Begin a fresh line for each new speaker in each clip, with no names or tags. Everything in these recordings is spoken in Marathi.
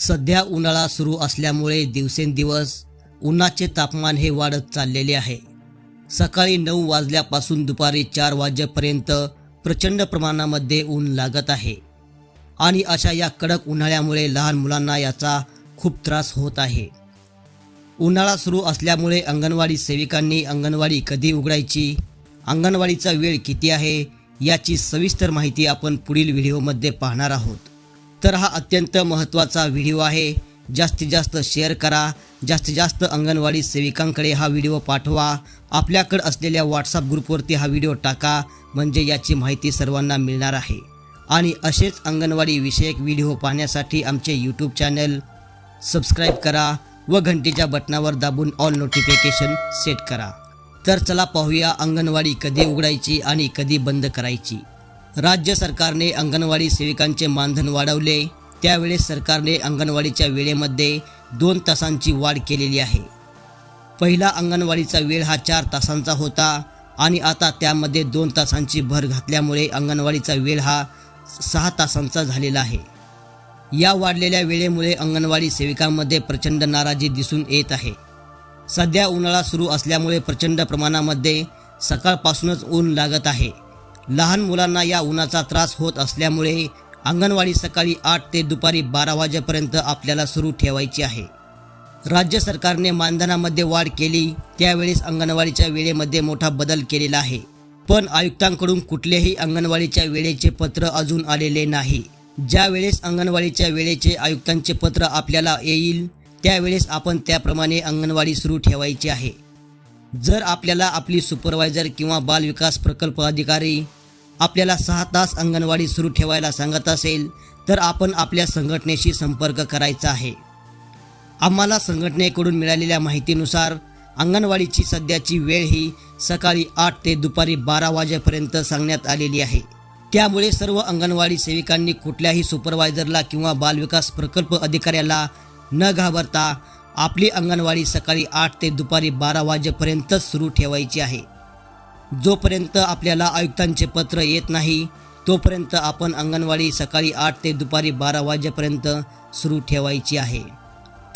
सध्या उन्हाळा सुरू असल्यामुळे दिवसेंदिवस उन्हाचे तापमान हे वाढत चाललेले आहे. सकाळी नऊ वाजल्यापासून दुपारी चार वाजेपर्यंत प्रचंड प्रमाणामध्ये ऊन लागत आहे. आणि अशा या कडक उन्हाळ्यामुळे लहान मुलांना याचा खूप त्रास होत आहे. उन्हाळा सुरू असल्यामुळे अंगणवाडी सेविकांनी अंगणवाडी कधी उघडायची अंगणवाडीचा वेळ किती आहे याची सविस्तर माहिती आपण पुढील व्हिडिओमध्ये पाहणार आहोत. तर हा अत्यंत महत्त्वाचा व्हिडिओ आहे. जास्तीत जास्त शेअर करा. जास्तीत जास्त अंगणवाडी सेविकांकडे हा व्हिडिओ पाठवा. आपल्याकडे असलेल्या व्हॉट्सअप ग्रुपवरती हा व्हिडिओ टाका. म्हणजे याची माहिती सर्वांना मिळणार आहे. आणि असेच अंगणवाडी विषयक व्हिडिओ पाहण्यासाठी आमचे यूट्यूब चॅनल सबस्क्राईब करा व घंटीच्या बटनावर दाबून ऑल नोटिफिकेशन सेट करा. तर चला पाहूया अंगणवाडी कधी उघडायची आणि कधी बंद करायची. राज्य सरकारने अंगणवाडी सेविकांचे मानधन वाढवले. त्यावेळेस सरकारने अंगणवाडीच्या वेळेमध्ये दोन तासांची वाढ केलेली आहे. पहिला अंगणवाडीचा वेळ हा चार तासांचा होता आणि आता त्यामध्ये दोन तासांची भर घातल्यामुळे अंगणवाडीचा वेळ हा सहा तासांचा झालेला आहे. या वाढलेल्या वेळेमुळे अंगणवाडी सेविकांमध्ये प्रचंड नाराजी दिसून येत आहे. सध्या उन्हाळा सुरू असल्यामुळे प्रचंड प्रमाणामध्ये सकाळपासूनच ऊन लागत आहे. लहान मुलांना या उन्हाचा त्रास होत असल्यामुळे अंगणवाडी सकाळी आठ ते दुपारी बारा वाजेपर्यंत आपल्याला सुरू ठेवायची आहे. राज्य सरकारने मानधनामध्ये वाढ केली त्यावेळेस अंगणवाडीच्या वेळेमध्ये मोठा बदल केलेला आहे. पण आयुक्तांकडून कुठलेही अंगणवाडीच्या वेळेचे पत्र अजून आलेले नाही. ज्या वेळेस अंगणवाडीच्या वेळेचे आयुक्तांचे पत्र आपल्याला येईल त्यावेळेस आपण त्याप्रमाणे अंगणवाडी सुरू ठेवायची आहे. जर आपल्याला आपली सुपरवायझर किंवा बालविकास प्रकल्प अधिकारी आपल्याला सहा तास अंगणवाडी सुरू ठेवायला सांगत असेल तर आपण आपल्या संघटनेशी संपर्क करायचा आहे. आम्हाला संघटनेकडून मिळालेल्या माहितीनुसार अंगणवाडीची सध्याची वेळ ही सकाळी आठ ते दुपारी बारा वाजेपर्यंत सांगण्यात आलेली आहे. त्यामुळे सर्व अंगणवाडी सेविकांनी कुठल्याही सुपरवायझरला किंवा बालविकास प्रकल्प अधिकाऱ्याला न घाबरता आपली अंगणवाडी सकाळी आठ ते दुपारी बारा वाजेपर्यंतच सुरू ठेवायची आहे. जोपर्यंत आपल्याला आयुक्तांचे पत्र येत नाही तोपर्यंत आपण अंगणवाडी सकाळी आठ ते दुपारी बारा वाजेपर्यंत सुरू ठेवायची आहे.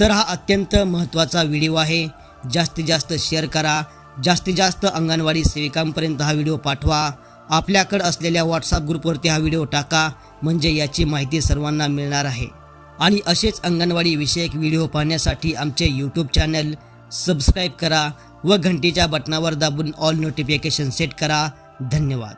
तर हा अत्यंत महत्त्वाचा व्हिडिओ आहे. जास्तीत जास्त शेअर करा. जास्तीत जास्त अंगणवाडी सेविकांपर्यंत हा व्हिडिओ पाठवा. आपल्याकडं असलेल्या व्हॉट्सअप ग्रुपवरती हा व्हिडिओ टाका. म्हणजे याची माहिती सर्वांना मिळणार आहे. आणि असेच अंगणवाडी विषयक व्हिडिओ पाहण्यासाठी आमचे यूट्यूब चॅनल सबस्क्राईब करा व घंटीच्या बटनावर दाबून ऑल नोटिफिकेशन सेट करा. धन्यवाद.